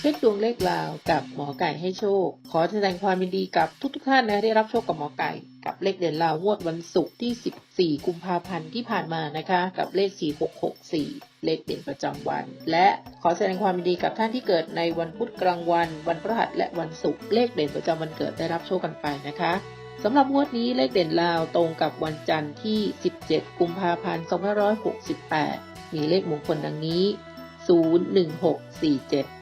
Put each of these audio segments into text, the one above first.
เช็คดวงเลขลาวกับหมอไก่ให้โชค ขอแสดงความยินดีกับทุกๆท่านนะที่รับโชคกับหมอไก่ กับเลขเด่นลาวงวดวันศุกร์ที่ 14 กุมภาพันธ์ที่ผ่านมานะคะ กับเลข 4664 เลขเด่นประจำวัน และขอแสดงความยินดีกับท่านที่เกิดในวันพุธกลางวัน วันพฤหัสและวันศุกร์เลขเด่นประจำวันเกิดได้รับโชคกันไปนะคะสำหรับงวดนี้เลขเด่นลาวตรงกับวันจันทร์ที่ 17 กุมภาพันธ์ 2568 มีเลขมงคลดังนี้ 01647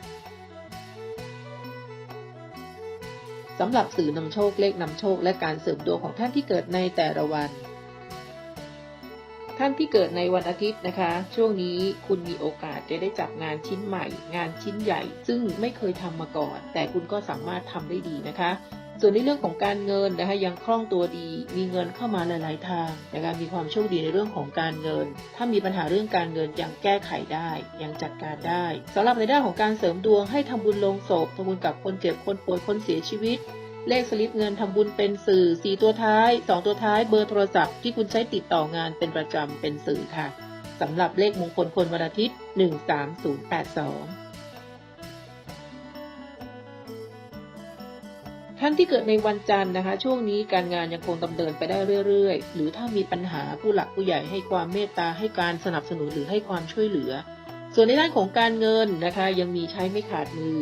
สำหรับสื่อนำโชคเลขนำโชคและการเสริมดวงของท่านที่เกิดในแต่ละวัน ท่านที่เกิดในวันอาทิตย์นะคะ ช่วงนี้คุณมีโอกาสจะได้จับงานชิ้นใหม่ งานชิ้นใหญ่ ซึ่งไม่เคยทำมาก่อน แต่คุณก็สามารถทำได้ดีนะคะ ส่วนในเรื่องของการเงินนะคะยังคล่องตัวดี มีเงินเข้ามาหลาย ๆ ทางนะคะมีความโชคดีในเรื่องของการเงิน ถ้ามีปัญหาเรื่องการเงินยังแก้ไขได้ ยังจัดการได้สำหรับในด้านของการเสริมดวงให้ทำบุญลงศพทำบุญกับคนเจ็บคนป่วยคนเสียชีวิต เลขสลิปเงินทำบุญเป็นสื่อ 4 ตัวท้าย 2 ตัวท้ายเบอร์โทรศัพท์ที่คุณใช้ติดต่องานเป็นประจำเป็นสื่อค่ะสำหรับเลขมงคลคนวันอาทิตย์ 13082 ท่านที่เกิดในวันจันทร์นะคะ ช่วงนี้การงานยังคงดำเนินไปได้เรื่อยๆ หรือถ้ามีปัญหาผู้หลักผู้ใหญ่ให้ความเมตตาให้การสนับสนุนหรือให้ความช่วยเหลือ ส่วนในด้านของการเงินนะคะ ยังมีใช้ไม่ขาดมือ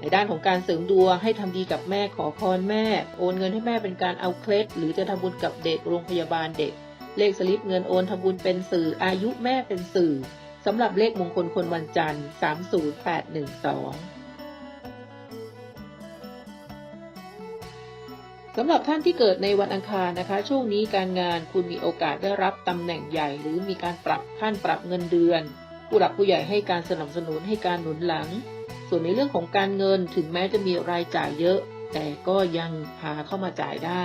ในด้านของการเสริมดวงให้ทำดีกับแม่ขอพรแม่ โอนเงินให้แม่เป็นการเอาเคล็ด หรือจะทำบุญกับเด็กโรงพยาบาลเด็ก เลขสลิปเงินโอนทำบุญเป็นสื่ออายุแม่เป็นสื่อสำหรับเลขมงคลคนวันจันทร์ 30812 สำหรับท่านที่เกิดในวันอังคารนะคะ ช่วงนี้การงานคุณมีโอกาสได้รับตำแหน่งใหญ่ หรือมีการปรับขั้นปรับเงินเดือน ผู้หลักผู้ใหญ่ให้การสนับสนุนให้การหนุนหลัง ส่วนในเรื่องของการเงินถึงแม้จะมีรายจ่ายเยอะ แต่ก็ยังพาเข้ามาจ่ายได้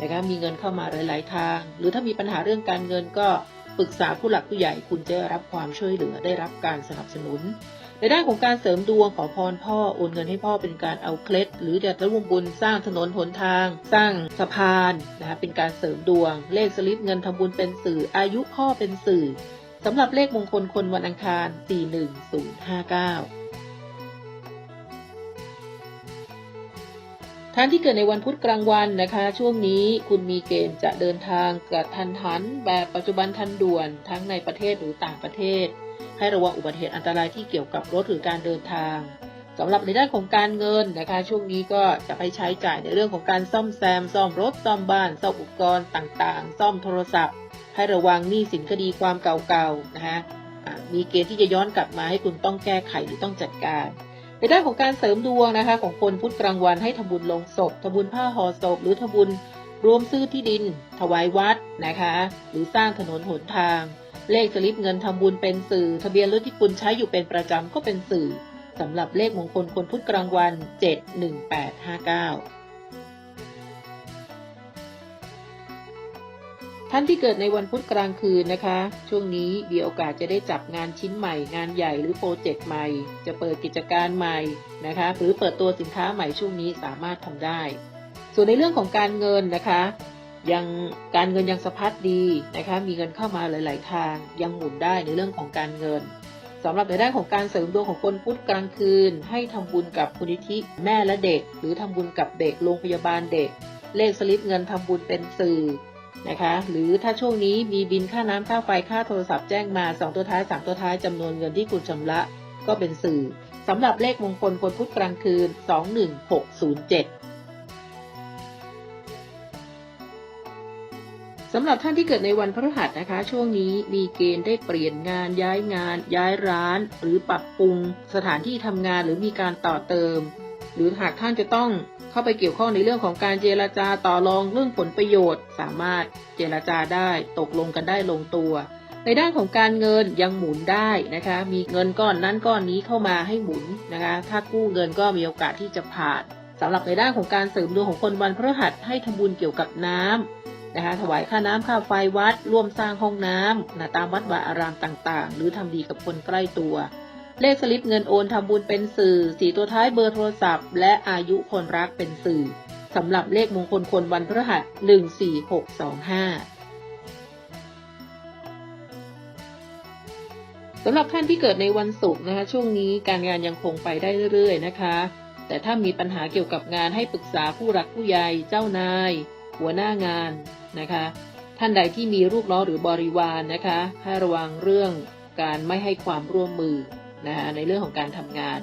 นะคะมีเงินเข้ามาหลาย ๆ ทาง หรือถ้ามีปัญหาเรื่องการเงินก็ปรึกษาผู้หลักผู้ใหญ่คุณจะได้รับความช่วยเหลือได้รับการสนับสนุน ในด้านของการเสริมดวงขอพรพ่อโอนเงินให้พ่อเป็นการเอาเคล็ด หรือจะร่วมบุญสร้างถนนหนทาง สร้างสะพานนะคะเป็นการเสริมดวง เลขสลิปเงินทำบุญเป็นสื่อ อายุพ่อเป็นสื่อสำหรับเลขมงคลคนวันอังคาร 41059ท่านที่เกิดในวันพุธกลางวันนะคะ ช่วงนี้คุณมีเกณฑ์จะเดินทางกระทันหันแบบปัจจุบันทันด่วนทั้งในประเทศหรือต่างประเทศ ให้ระวังอุบัติเหตุอันตรายที่เกี่ยวกับรถหรือการเดินทางสำหรับในด้านของการเงินนะคะ ช่วงนี้ก็จะไปใช้จ่ายในเรื่องของการซ่อมแซม ซ่อมรถ ซ่อมบ้าน ซ่อมอุปกรณ์ต่างๆ ซ่อมโทรศัพท์ ให้ระวังหนี้สินคดีความเก่าๆนะคะมีเกณฑ์ที่จะย้อนกลับมาให้คุณต้องแก้ไขหรือต้องจัดการ ในด้านของการเสริมดวงนะคะ ของคนพุธกลางวันให้ทำบุญลงศพทำบุญผ้าห่อศพ หรือทำบุญรวมซื้อที่ดิน ถวายวัดนะคะ หรือสร้างถนนหนทาง เลขสลิปเงินทำบุญเป็นสื่อ ทะเบียนรถที่คุณใช้อยู่เป็นประจำก็เป็นสื่อสำหรับเลขมงคลคนพุธกลางวัน 71859ท่านที่เกิดในวันพุธกลางคืนนะคะ ช่วงนี้มีโอกาสจะได้จับงานชิ้นใหม่ งานใหญ่หรือโปรเจกต์ใหม่ จะเปิดกิจการใหม่นะคะ หรือเปิดตัวสินค้าใหม่ช่วงนี้สามารถทำได้ ส่วนในเรื่องของการเงินนะคะ ยังการเงินยังสะพัดดีนะคะมีเงินเข้ามาหลาย ๆ ทาง ยังหมุนได้ในเรื่องของการเงินสำหรับในด้านของการเสริมดวงของคนพุธกลางคืน ให้ทำบุญกับคุณนิธิแม่และเด็ก หรือทำบุญกับเด็กโรงพยาบาลเด็ก เลขสลิปเงินทำบุญเป็นสื่อนะคะหรือถ้าช่วงนี้มีบินค่าน้ำค่าไฟค่าโทรศัพท์แจ้งมา 2 ตัวท้าย 3 ตัวท้ายจำนวนเงินที่คุณชำระก็เป็นสื่อสำหรับเลขมงคลคนพุธกลางคืน 21607 สำหรับท่านที่เกิดในวันพฤหัสนะคะ ช่วงนี้มีเกณฑ์ได้เปลี่ยนงานย้ายงาน ย้ายร้าน หรือปรับปรุง สถานที่ทำงานหรือมีการต่อเติม หรือหากท่านจะต้องเข้าไปเกี่ยวข้องในเรื่องของการเจรจาต่อรองเรื่องผลประโยชน์ สามารถเจรจาได้ตกลงกันได้ลงตัว ในด้านของการเงินยังหมุนได้นะคะ มีเงินก้อนนั้นก้อนนี้เข้ามาให้หมุนนะคะ ถ้ากู้เงินก็มีโอกาสที่จะผ่านสำหรับในด้านของการเสริมดวงของคนวันพฤหัสให้ทำบุญเกี่ยวกับน้ำ นะคะถวายค่าน้ำค่าไฟวัด ร่วมสร้างห้องน้ำนะตามวัดวาอารามต่างๆ หรือทำดีกับคนใกล้ตัว เลขสลิปเงินโอนทำบุญเป็นสื่อสีตัวท้ายเบอร์โทรศัพท์ และอายุคนรักเป็นสื่อสำหรับเลขมงคลคนวันพฤหัส14625สำหรับท่านที่เกิดในวันศุกร์นะคะ ช่วงนี้การงานยังคงไปได้เรื่อยๆนะคะ แต่ถ้ามีปัญหาเกี่ยวกับงานให้ปรึกษาผู้รักผู้ใหญ่เจ้านาย หัวหน้างานนะคะ ท่านใดที่มีลูกน้องหรือบริวารนนะคะให้ระวังเรื่องการไม่ให้ความร่วมมือนะคะในเรื่องของการทำงาน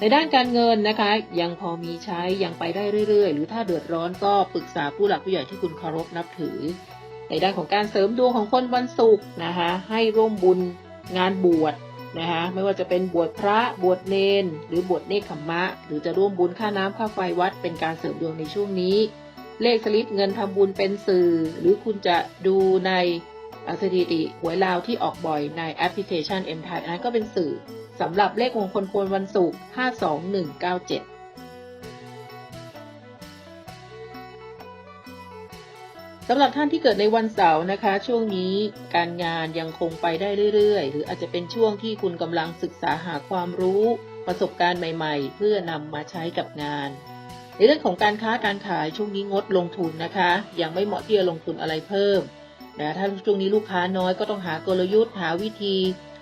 ในด้านการเงินนะคะ ยังพอมีใช้ยังไปได้เรื่อยๆ หรือถ้าเดือดร้อนก็ปรึกษาผู้หลักผู้ใหญ่ที่คุณเคารพนับถือ ในด้านของการเสริมดวงของคนวันศุกร์นะคะให้ร่วมบุญงานบวชนะคะไม่ว่าจะเป็นบวชพระบวชเนน หรือบวชเนคขมมะ หรือจะร่วมบุญค่าน้ำค่าไฟวัดเป็นการเสริมดวงในช่วงนี้ เลขสลิปเงินทำบุญเป็นสื่อ หรือคุณจะดูในสถิติหวยลาวที่ออกบ่อยในแอปพลิเคชัน M ไทยอันนั้นก็เป็นสื่อสำหรับเลขมงคลควรวันศุกร์52197สำหรับท่านที่เกิดในวันเสาร์นะคะ ช่วงนี้การงานยังคงไปได้เรื่อยๆ หรืออาจจะเป็นช่วงที่คุณกำลังศึกษาหาความรู้ ประสบการณ์ใหม่ ๆ เพื่อนำมาใช้กับงาน เรื่องของการค้าการขายช่วงนี้งดลงทุนนะคะ ยังไม่เหมาะที่จะลงทุนอะไรเพิ่มนะถ้าช่วงนี้ลูกค้าน้อยก็ต้องหากลยุทธ์หาวิธี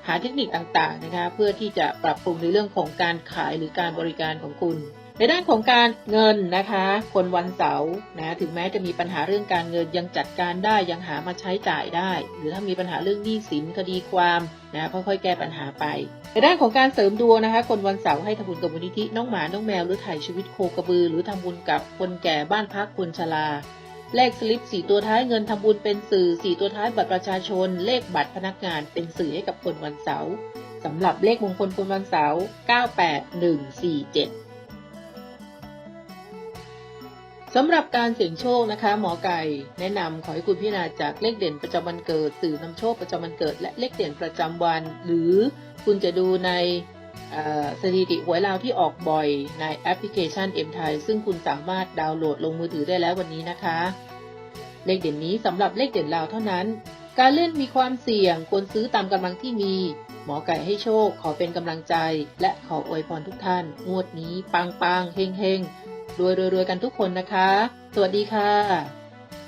หาเทคนิคต่างๆนะคะ เพื่อที่จะปรับปรุงในเรื่องของการขายหรือการบริการของคุณ ในด้านของการเงินนะคะ คนวันเสาร์นะถึงแม้จะมีปัญหาเรื่องการเงินยังจัดการได้ยังหามาใช้จ่ายได้ หรือถ้ามีปัญหาเรื่องหนี้สินคดีความนะค่อยๆแก้ปัญหาไป ในด้านของการเสริมดวงนะคะ คนวันเสาร์ให้ทำบุญกับมูลนิธิน้องหมาน้องแมวหรือถ่ายชีวิตโคกระบือ หรือทำบุญกับคนแก่บ้านพักคนชราเลขสลิป4ตัวท้ายเงินทำบุญเป็นสื่อ4ตัวท้ายบัตรประชาชน เลขบัตรพนักงานเป็นสื่อให้กับคนวันเสาร์สำหรับเลขมงคลคนวันเสาร์98147 สำหรับการเสี่ยงโชคนะคะ หมอไก่แนะนำขอให้คุณพิจารณาจากเลขเด่นประจำวันเกิด สื่อนำโชคประจำวันเกิด และเลขเด่นประจำวัน หรือคุณจะดูในสถิติหวยลาวที่ออกบ่อยในแอปพลิเคชัน M ไทยซึ่งคุณสามารถดาวน์โหลดลงมือถือได้แล้ววันนี้นะคะ เลขเด่นนี้สำหรับเลขเด่นลาวเท่านั้น การเล่นมีความเสี่ยงควรซื้อตามกำลังที่มี หมอไก่ให้โชค ขอเป็นกำลังใจ และขออวยพรทุกท่าน งวดนี้ปังปังๆเฮงเฮง รวยๆกันทุกคนนะคะ สวัสดีค่ะ